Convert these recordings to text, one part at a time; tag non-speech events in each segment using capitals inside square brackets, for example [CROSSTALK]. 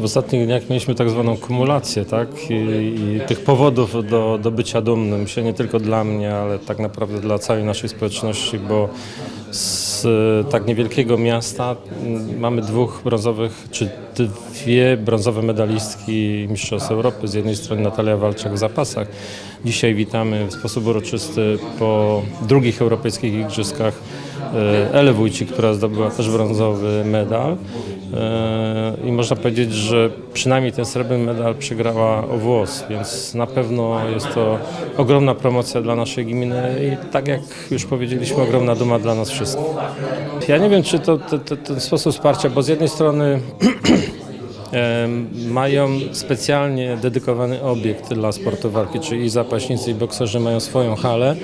W ostatnich dniach mieliśmy tak zwaną kumulację, tak? I, i tych powodów do, do bycia dumnym, myślę nie tylko dla mnie, ale tak naprawdę dla całej naszej społeczności, bo z e, tak niewielkiego miasta mamy dwóch brązowych, czy dwie brązowe medalistki Mistrzostw Europy. Z jednej strony Natalia Walczak w zapasach. Dzisiaj witamy w sposób uroczysty po drugich europejskich igrzyskach e, Elę Wójcik, która zdobyła też brązowy medal. I można powiedzieć, że przynajmniej ten srebrny medal przegrała o włos, więc na pewno jest to ogromna promocja dla naszej gminy i tak jak już powiedzieliśmy, ogromna duma dla nas wszystkich. Ja nie wiem, czy to, to, to ten sposób wsparcia, bo z jednej strony [CLEARS THROAT] mają specjalnie dedykowany obiekt dla sportu walki, czyli i zapaśnicy i bokserzy mają swoją halę.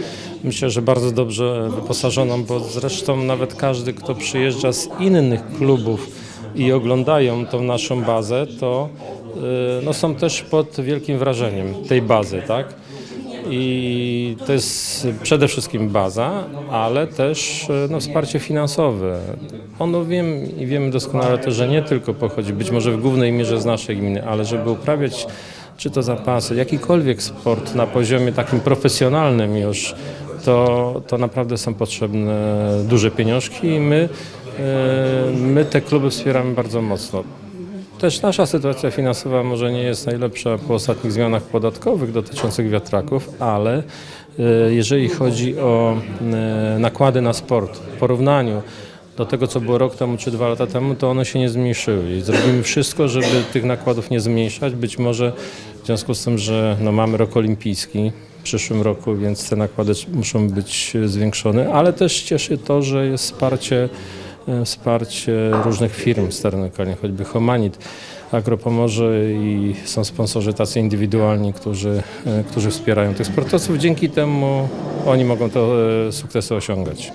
Myślę, że bardzo dobrze wyposażoną, bo zresztą nawet każdy, kto przyjeżdża z innych klubów i oglądają tą naszą bazę, to y, no, są też pod wielkim wrażeniem tej bazy, tak? I to jest przede wszystkim baza, ale też e, no, wsparcie finansowe. Ono wiem i wiemy doskonale to, że nie tylko pochodzi być może w głównej mierze z naszej gminy, ale żeby uprawiać czy to zapasy, jakikolwiek sport na poziomie takim profesjonalnym już, to, to naprawdę są potrzebne duże pieniążki i my, my te kluby wspieramy bardzo mocno. Też nasza sytuacja finansowa może nie jest najlepsza po ostatnich zmianach podatkowych dotyczących wiatraków, ale e, jeżeli chodzi o e, nakłady na sport w porównaniu do tego, co było rok temu czy dwa lata temu, to one się nie zmniejszyły. I zrobimy wszystko, żeby tych nakładów nie zmniejszać. Być może w związku z tym, że no, mamy rok olimpijski w przyszłym roku, więc te nakłady muszą być zwiększone, ale też cieszy to, że jest wsparcie e, wsparcie różnych firm z terenu choćby Homanit, Agropomorze i są sponsorzy tacy indywidualni, którzy, e, którzy wspierają tych sportowców. Dzięki temu oni mogą te e, sukcesy osiągać.